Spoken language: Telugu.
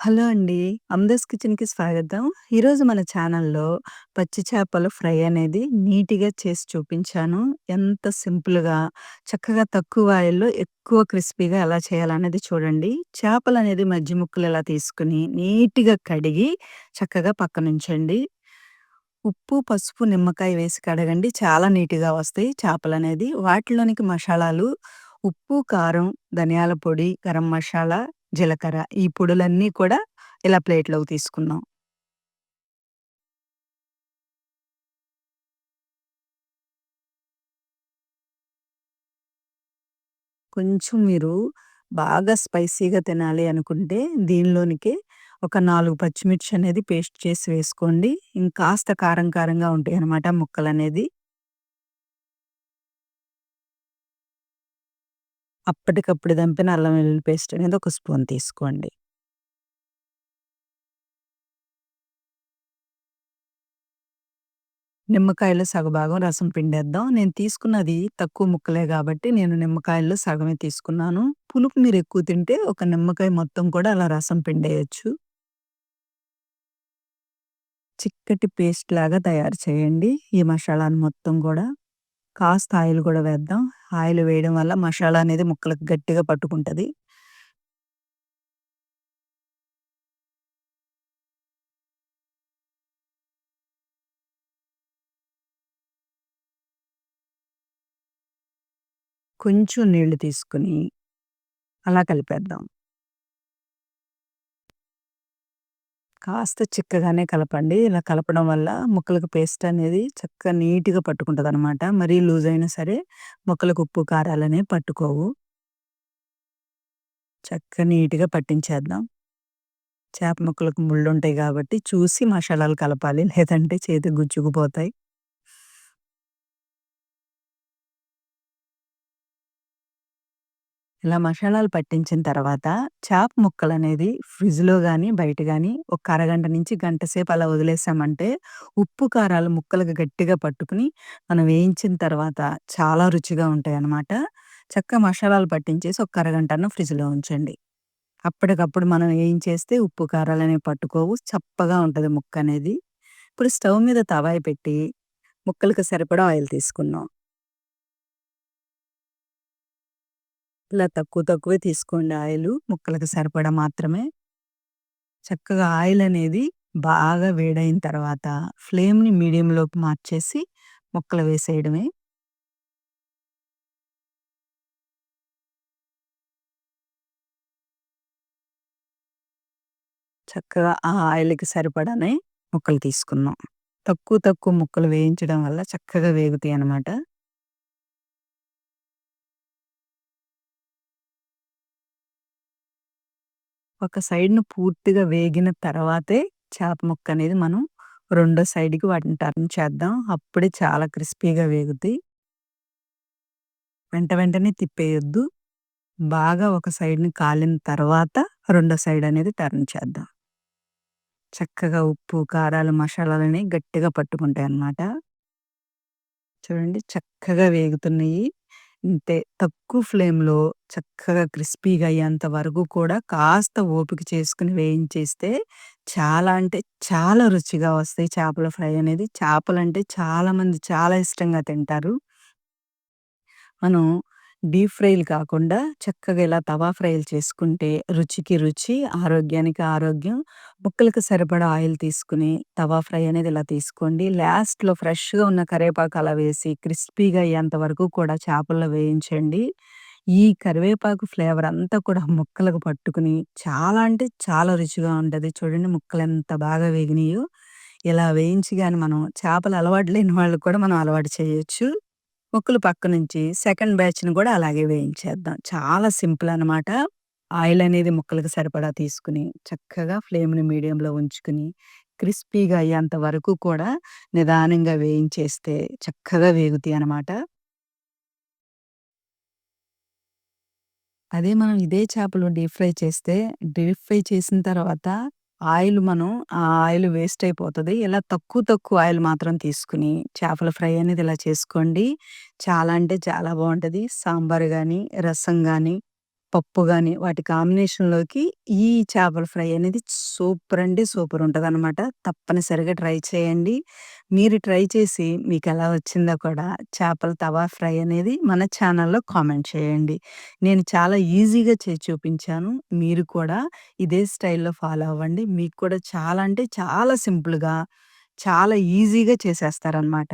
హలో అండి. అమ్దాస్ కిచెన్‌కి స్వాగతం. ఈరోజు మన ఛానల్‌లో పచ్చి చేపల ఫ్రై అనేది నీట్‌గా చేసి చూపించాను. ఎంత సింపుల్‌గా, చక్కగా తక్కువ ఆయిల్‌లో ఎక్కువ క్రిస్పీగా ఎలా చేయాలనేది చూడండి. చేపలనేది మధ్య ముక్కలు ఇలా తీసుకొని నీట్‌గా కడిగి చక్కగా పక్కనుంచండి. ఉప్పు, పసుపు, నిమ్మకాయ వేసి కడగండి. చాలా నీట్‌గా వస్తాయి చేపలనేది. వాటిలోనికి మషాలాలు ఉప్పు, కారం, ధనియాల పొడి, గరం మషాలా, జీలకర్ర ఈ పొడులన్నీ కూడా ఇలా ప్లేట్‌లోకి తీసుకుందాం. కొంచెం మీరు బాగా స్పైసీగా తినాలి అనుకుంటే దీనిలోనికి ఒక నాలుగు పచ్చిమిర్చి అనేది పేస్ట్ చేసి వేసుకోండి. ఇంకాస్త కారం కారంగా ఉంటాయనమాట ముక్కలు అనేది అప్పటికప్పుడు దంపిన అల్లం వెల్లుల్లి పేస్ట్ అనేది ఒక స్పూన్ తీసుకోండి. నిమ్మకాయలో సగభాగం రసం పిండేద్దాం. నేను తీసుకున్నది తక్కువ ముక్కలే కాబట్టి నేను నిమ్మకాయల్లో సగమే తీసుకున్నాను. పులుపు మీరు ఎక్కువ తింటే ఒక నిమ్మకాయ మొత్తం కూడా అలా రసం పిండేయచ్చు చిక్కటి పేస్ట్ లాగా తయారు చేయండి. ఈ మసాలాను మొత్తం కూడా కాస్త ఆయిల్ గూడా వేద్దాం. ఆయిల్ వేయడం వల్ల మషాలా అనేది ముక్కలకు గట్టిగా పట్టుకుంటది. కొంచెం నీళ్ళు తీసుకొని అలా కలిపేద్దాం. కాస్త చిక్కగానే కలపండి. ఇలా కలపడం వల్ల ముక్కలకు పేస్ట్ అనేది చక్కగా నీట్‌గా పట్టుకుంటుంది అనమాట మరీ లూజ్ అయినా సరే ముక్కలకు ఉప్పు, కారాలనే పట్టుకోవు. చక్కగా నీట్‌గా పట్టించేద్దాం. చేప ముక్కలకు ముళ్ళు ఉంటాయి కాబట్టి చూసి మసాలాలు కలపాలి. లేదంటే చేతికి గుచ్చుకుపోతాయి. ఇలా మసాలాలు పట్టించిన తర్వాత చేప ముక్కలనేది ఫ్రిడ్జ్‌లో కానీ బయట కానీ ఒక అరగంట నుంచి గంట సేపు అలా వదిలేసామంటే ఉప్పు, కారాలు ముక్కలకు గట్టిగా పట్టుకుని మనం వేయించిన తర్వాత చాలా రుచిగా ఉంటాయన్నమాట. చక్కగా మసాలాలు పట్టించేసి ఒక అరగంటన్న ఫ్రిడ్జ్‌లో ఉంచండి. అప్పటికప్పుడు మనం వేయించేస్తే ఉప్పు, కారాలనేవి పట్టుకోవు. చప్పగా ఉంటది ముక్కనేది. ఇప్పుడు స్టవ్ మీద తవాయి పెట్టి ముక్కలకు సరిపడా ఆయిల్ తీసుకున్నాం ఇలా తక్కువ తక్కువే తీసుకోండి ఆయిల్ ముక్కలకు సరిపడా మాత్రమే. చక్కగా ఆయిల్ అనేది బాగా వేడైన తర్వాత ఫ్లేమ్‌ని మీడియంలోకి మార్చేసి ముక్కలు వేసేయడమే. చక్కగా ఆ ఆయిల్‌కి సరిపడానే ముక్కలు తీసుకున్నాం తక్కువ తక్కువ ముక్కలు వేయించడం వల్ల చక్కగా వేగుతాయి అన్నమాట ఒక సైడ్‌ను పూర్తిగా వేగిన తర్వాతే చేప ముక్క అనేది మనం రెండో సైడ్‌కి వాటిని టర్న్ చేద్దాం. అప్పుడే చాలా క్రిస్పీగా వేగుతాయి. వెంట వెంటనే తిప్పేయొద్దు. బాగా ఒక సైడ్‌ని కాలిన తర్వాత రెండో సైడ్ అనేది టర్న్ చేద్దాం. చక్కగా ఉప్పు, కారాలు, మసాలాలని గట్టిగా పట్టుకుంటాయన్నమాట. చూడండి చక్కగా వేగుతున్నాయి. అంటే తక్కువ ఫ్లేమ్‌లో చక్కగా క్రిస్పీగా అయ్యేంత వరకు కూడా కాస్త ఓపిక చేసుకొని వేయించేస్తే చాలా అంటే చాలా రుచిగా వస్తాయి చేపల ఫ్రై అనేది. చేపలంటే చాలామంది చాలా ఇష్టంగా తింటారు. మనం డీప్ ఫ్రైలు కాకుండా చక్కగా ఇలా తవా ఫ్రైలు చేసుకుంటే రుచికి రుచి, ఆరోగ్యానికి ఆరోగ్యం. ముక్కలకు సరిపడా ఆయిల్ తీసుకొని తవా ఫ్రై అనేది ఇలా తీసుకోండి. లాస్ట్‌లో ఫ్రెష్‌గా ఉన్న కరివేపాకు అలా వేసి క్రిస్పీగా అయ్యేంత వరకు కూడా చేపల్లో వేయించండి. ఈ కరివేపాకు ఫ్లేవర్ అంతా కూడా ముక్కలకు పట్టుకొని చాలా అంటే చాలా రుచిగా ఉంటది. చూడండి ముక్కలు ఎంత బాగా వేగినాయో. ఇలా వేయించి గాని మనం చేపలు అలవాటు లేని వాళ్ళకి కూడా మనం అలవాటు చేయొచ్చు. ముక్కలు పక్కనుంచి సెకండ్ బ్యాచ్‌ని కూడా అలాగే వేయించేద్దాం. చాలా సింపుల్ అనమాట. ఆయిల్ అనేది ముక్కలకు సరిపడా తీసుకొని చక్కగా ఫ్లేమ్‌ని మీడియంలో ఉంచుకొని క్రిస్పీగా అయ్యేంత వరకు కూడా నిదానంగా వేయించేస్తే చక్కగా వేగుతాయన్నమాట. అదే మనం ఇదే చేపలు డీప్ ఫ్రై చేస్తే డీప్ ఫ్రై చేసిన తర్వాత ఆయిల్ మనం ఆ ఆయిల్ వేస్ట్ అయిపోతది. ఇలా తక్కువ తక్కువ ఆయిల్ మాత్రం తీసుకొని చేపల ఫ్రై అనేది ఇలా చేసుకోండి. చాలా అంటే చాలా బావుంటది. సాంబార్ కానీ రసం కానీ పప్పు గాని వాటి కాంబినేషన్‌లోకి ఈ చేపల ఫ్రై అనేది సూపర్ అంటే సూపర్ ఉంటదనమాట. తప్పనిసరిగా ట్రై చేయండి. మీరు ట్రై చేసి మీకెలా వచ్చిందో కూడా చేపల తవా ఫ్రై అనేది మన ఛానల్‌లో కామెంట్ చేయండి. నేను చాలా ఈజీగా చేసి చూపించాను. మీరు కూడా ఇదే స్టైల్‌లో ఫాలో అవ్వండి. మీకు కూడా చాలా అంటే చాలా సింపుల్‌గా, చాలా ఈజీగా చేసేస్తారనమాట.